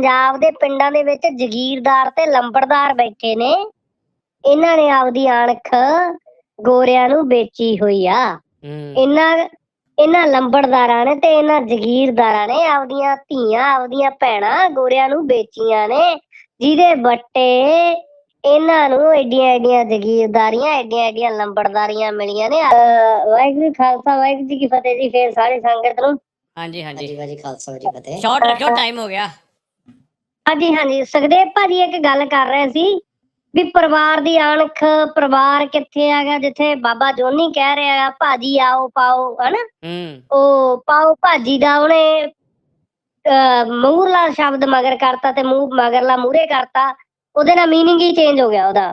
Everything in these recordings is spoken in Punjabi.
ਪੰਜਾਬ ਦੇ ਪਿੰਡਾਂ ਦੇ ਵਿੱਚ ਜ਼ਗੀਰਦਾਰ ਤੇ ਲੰਬੜਦਾਰ ਬੈਠੇ ਨੇ। ਇਹਨਾਂ ਨੇ ਆਪਦੀ ਅਣਖ ਗੋਰਿਆਂ ਨੂੰ ਵੇਚੀ ਹੋਈ ਆ। ਇਹਨਾਂ ਇਹਨਾਂ ਲੰਬੜਦਾਰਾਂ ਨੇ ਤੇ ਇਹਨਾਂ ਜ਼ਗੀਰਦਾਰਾਂ ਨੇ ਆਪਦੀਆਂ ਧੀਆਂ ਆਪਦੀਆਂ ਭੈਣਾਂ ਗੋਰਿਆਂ ਨੂੰ ਵੇਚੀਆਂ ਨੇ ਜਿਹਦੇ ਬੱਟੇ ਇਹਨਾਂ ਨੂੰ ਐਡੀਆਂ ਐਡੀਆਂ ਜ਼ਗੀਰਦਾਰੀਆਂ ਐਡੀਆਂ ਐਡੀਆਂ ਲੰਬੜਦਾਰੀਆਂ ਮਿਲੀਆਂ ਨੇ। ਵਾਹਿਗੁਰੂ ਖਾਲਸਾ ਵਾਹਿਗੁਰੂ ਜੀ ਕੀ ਫਤਿਹ ਜੀ ਫੇਰ ਸਾਰੇ ਸੰਗਤ ਨੂੰ। ਹਾਂਜੀ ਹਾਂਜੀ। ਭਾਜੀ ਖਾਲਸਾ ਜੀ ਫਤਿਹ। ਸ਼ਾਰਟ ਰੱਖਿਓ ਟਾਈਮ ਹੋ ਗਿਆ। ਹਾਂਜੀ ਹਾਂਜੀ। ਸੁਖਦੇਵ ਭਾਜੀ ਇੱਕ ਗੱਲ ਕਰ ਰਹੇ ਸੀ ਵੀ ਪਰਿਵਾਰ ਦੀ ਅਣਖ ਪਰਿਵਾਰ ਕਿੱਥੇ ਹੈਗਾ? ਜਿੱਥੇ ਬਾਬਾ ਜੋਨੀ ਕਹਿ ਰਿਹਾ ਹੈਗਾ ਭਾਜੀ ਆਓ ਪਾਓ। ਹਨਾ? ਹੂੰ। ਉਹ ਪਾਓ ਭਾਜੀ ਦਾ ਉਹਨੇ ਅਹ, ਮੂਹਰਲਾ ਸ਼ਬਦ ਮਗਰ ਕਰਤਾ ਤੇ ਮੂੰਹ ਮਗਰਲਾ ਮੂਰੇ ਕਰਤਾ। ਉਹਦੇ ਨਾਲ ਮੀਨਿੰਗ ਹੀ ਚੇਂਜ ਹੋ ਗਿਆ ਉਹਦਾ।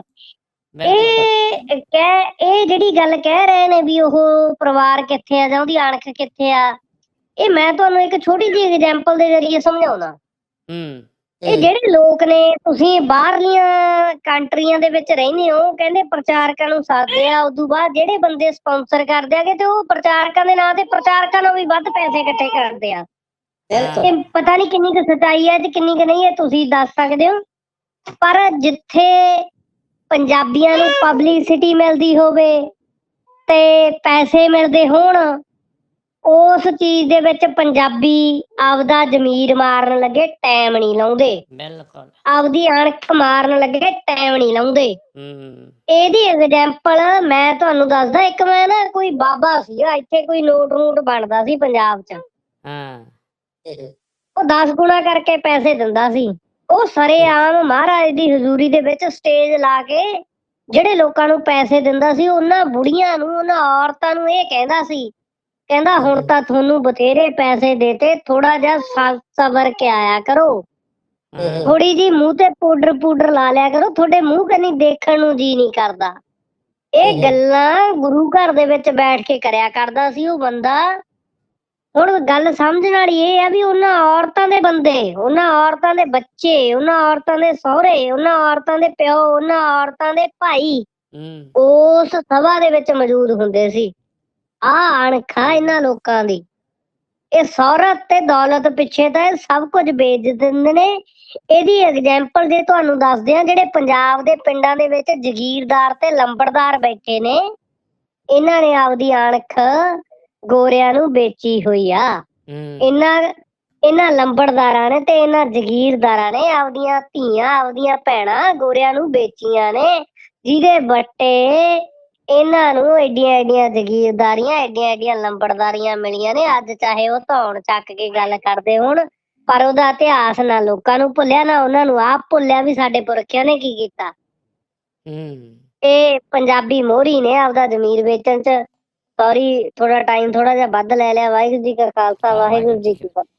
ਇਹ ਕਹਿ ਇਹ ਜਿਹੜੀ ਗੱਲ ਕਹਿ ਰਹੇ ਨੇ ਵੀ ਉਹ ਪਰਿਵਾਰ ਕਿੱਥੇ ਆ ਜਾਂ ਉਹਦੀ ਅਣਖ ਕਿੱਥੇ ਆ ਇਹ ਮੈਂ ਤੁਹਾਨੂੰ ਇੱਕ ਛੋਟੀ ਜਿਹੀ ਐਗਜ਼ਾਮਪਲ ਦੇ ਜ਼ਰੀਏ ਸਮਝਾਉਣਾ ਹੂੰ। ਇਹ ਜਿਹੜੇ ਲੋਕ ਨੇ ਤੁਸੀਂ ਬਾਹਰਲੀਆਂ ਕੰਟਰੀਆਂ ਦੇ ਵਿੱਚ ਰਹਿੰਦੇ ਹੋ ਕਹਿੰਦੇ ਪ੍ਰਚਾਰਕਾਂ ਨੂੰ ਸਾਥਦੇ ਆ ਉਦੋਂ ਬਾਅਦ ਜਿਹੜੇ ਬੰਦੇ ਸਪਾਂਸਰ ਕਰਦੇ ਆਗੇ ਤੇ ਉਹ ਪ੍ਰਚਾਰਕਾਂ ਦੇ ਨਾਂ ਤੇ ਪ੍ਰਚਾਰਕਾਂ ਨੂੰ ਵੀ ਵੱਧ ਪੈਸੇ ਇਕੱਠੇ ਕਰਦੇ ਆ। ਬਿਲਕੁਲ। ਪਤਾ ਨਹੀਂ ਕਿੰਨੀ ਕੁ ਸੱਚਾਈ ਹੈ ਤੇ ਕਿੰਨੀ ਕੁ ਨਹੀਂ ਹੈ ਤੁਸੀਂ ਦੱਸ ਸਕਦੇ ਹੋ। ਪਰ ਜਿੱਥੇ ਪੰਜਾਬੀਆਂ ਨੂੰ ਪਬਲਿਸਿਟੀ ਮਿਲਦੀ ਹੋਵੇ ਤੇ ਪੈਸੇ ਮਿਲਦੇ ਹੋਣ ਉਸ ਚੀਜ਼ ਦੇ ਵਿੱਚ ਪੰਜਾਬੀ ਆਪਦਾ ਜ਼ਮੀਰ ਮਾਰਨ ਲੱਗੇ ਟਾਈਮ ਨਹੀਂ ਲਾਉਂਦੇ। ਬਿਲਕੁਲ। ਆਪਦੀ ਅਣਖ ਮਾਰਨ ਲੱਗੇ ਟਾਈਮ ਨਹੀਂ ਲਾਉਂਦੇ। ਹੂੰ। ਇਹਦੀ ਐਗਜ਼ਾਮਪਲ ਮੈਂ ਤੁਹਾਨੂੰ ਦੱਸਦਾ ਇੱਕ ਮੈਂ ਨਾ ਕੋਈ ਬਾਬਾ ਸੀਗਾ ਇੱਥੇ ਕੋਈ ਨੋਟ ਨੂਟ ਬਣਦਾ ਸੀ ਪੰਜਾਬ 'ਚ। ਹਾਂ। ਉਹ 10 ਗੁਣਾ ਕਰਕੇ ਪੈਸੇ ਦਿੰਦਾ ਸੀ। ਉਹ ਸਰੇਆਮ ਮਹਾਰਾਜ ਦੀ ਹਜ਼ੂਰੀ ਦੇ ਵਿੱਚ ਸਟੇਜ ਲਾ ਕੇ ਜਿਹੜੇ ਲੋਕਾਂ ਨੂੰ ਪੈਸੇ ਦਿੰਦਾ ਸੀ ਉਹਨਾਂ ਬੁੜੀਆਂ ਨੂੰ ਉਹਨਾਂ ਔਰਤਾਂ ਨੂੰ ਇਹ ਕਹਿੰਦਾ ਸੀ ਕਹਿੰਦਾ ਹੁਣ ਤਾਂ ਤੁਹਾਨੂੰ ਬਥੇਰੇ ਪੈਸੇ ਦੇਤੇ ਥੋੜਾ ਜਿਹਾ ਸਬਰ ਕੇ ਆਇਆ ਕਰੋ। ਥੋੜੀ ਜੀ ਮੂੰਹ ਤੇ ਪਾਊਡਰ ਪਾਊਡਰ ਲਾ ਲਿਆ ਕਰੋ ਤੁਹਾਡੇ ਮੂੰਹ ਕੰਨੀ ਦੇਖਣ ਨੂੰ ਜੀ ਨਹੀਂ ਕਰਦਾ। ਇਹ। ਗੱਲਾਂ ਗੁਰੂ ਘਰ ਦੇ ਵਿੱਚ ਬੈਠ ਕੇ ਕਰਿਆ ਕਰਦਾ ਸੀ ਉਹ ਬੰਦਾ। ਹੁਣ ਗੱਲ ਸਮਝਣ ਵਾਲੀ ਇਹ ਆ ਵੀ ਉਹਨਾਂ ਔਰਤਾਂ ਦੇ ਬੰਦੇ ਉਹਨਾਂ ਔਰਤਾਂ ਦੇ ਬੱਚੇ ਉਹਨਾਂ ਔਰਤਾਂ ਦੇ ਸਹੁਰੇ ਉਹਨਾਂ ਔਰਤਾਂ ਦੇ ਪਿਓ ਉਹਨਾਂ ਔਰਤਾਂ ਦੇ ਭਾਈ ਉਸ ਸਭਾ ਦੇ ਵਿੱਚ ਮੌਜੂਦ ਹੁੰਦੇ ਸੀ। ਆ ਅਣਖਾ ਇਹਨਾਂ ਲੋਕਾਂ ਦੀ। ਇਹ ਸ਼ੌਹਰਤ ਤੇ ਦੌਲਤ ਪਿੱਛੇ ਤਾਂ ਇਹ ਸਭ ਕੁਝ ਵੇਚ ਦਿੰਦੇ ਨੇ। ਇਹਦੀ ਐਗਜ਼ਾਮਪਲ ਜੇ ਤੁਹਾਨੂੰ ਦੱਸਦੇ ਆ ਜਿਹੜੇ ਪੰਜਾਬ ਦੇ ਪਿੰਡਾਂ ਦੇ ਵਿੱਚ ਜ਼ਗੀਰਦਾਰ ਤੇ ਲੰਬੜਦਾਰ ਬੈਠੇ ਨੇ ਇਹਨਾਂ ਨੇ ਆਪਦੀ ਅਣਖ ਗੋਰਿਆਂ ਨੂੰ ਵੇਚੀ ਹੋਈ ਆ। ਇਹਨਾਂ ਇਹਨਾਂ ਲੰਬੜਦਾਰਾਂ ਨੇ ਤੇ ਇਹਨਾਂ ਜ਼ਗੀਰਦਾਰਾਂ ਨੇ ਆਪਦੀਆਂ ਧੀਆਂ ਆਪਦੀਆਂ ਭੈਣਾਂ ਗੋਰਿਆਂ ਨੂੰ ਵੇਚੀਆਂ ਨੇ ਜਿਹਦੇ ਬੱਟੇ ਇਹਨਾਂ ਨੂੰ ਐਡੀਆਂ ਐਡੀਆਂ ਜ਼ਗੀਰਦਾਰੀਆਂ ਐਡੀਆਂ ਐਡੀਆਂ ਲੰਬੜਦਾਰੀਆਂ ਮਿਲੀਆਂ ਨੇ। ਅੱਜ ਚਾਹੇ ਉਹ ਧੌਣ ਚੱਕ ਕੇ ਗੱਲ ਕਰਦੇ ਹੋਣ ਪਰ ਉਹਦਾ ਇਤਿਹਾਸ ਨਾ ਲੋਕਾਂ ਨੂੰ ਭੁੱਲਿਆ ਨਾ ਉਹਨਾਂ ਨੂੰ ਆਪ ਭੁੱਲਿਆ ਵੀ ਸਾਡੇ ਪੁਰਖਿਆਂ ਨੇ ਕੀ ਕੀਤਾ। ਹੂੰ। ਇਹ ਪੰਜਾਬੀ ਮੋਹਰੀ ਨੇ ਆਪਦਾ ਜ਼ਮੀਰ ਵੇਚਣ ਚ। ਸੌਰੀ ਥੋੜਾ ਟਾਈਮ ਥੋੜਾ ਜਿਹਾ ਵੱਧ ਲੈ ਲਿਆ। ਵਾਹਿਗੁਰੂ ਜੀ ਕਾ ਖਾਲਸਾ ਵਾਹਿਗੁਰੂ ਜੀ ਕੀ ਫਤਿਹ।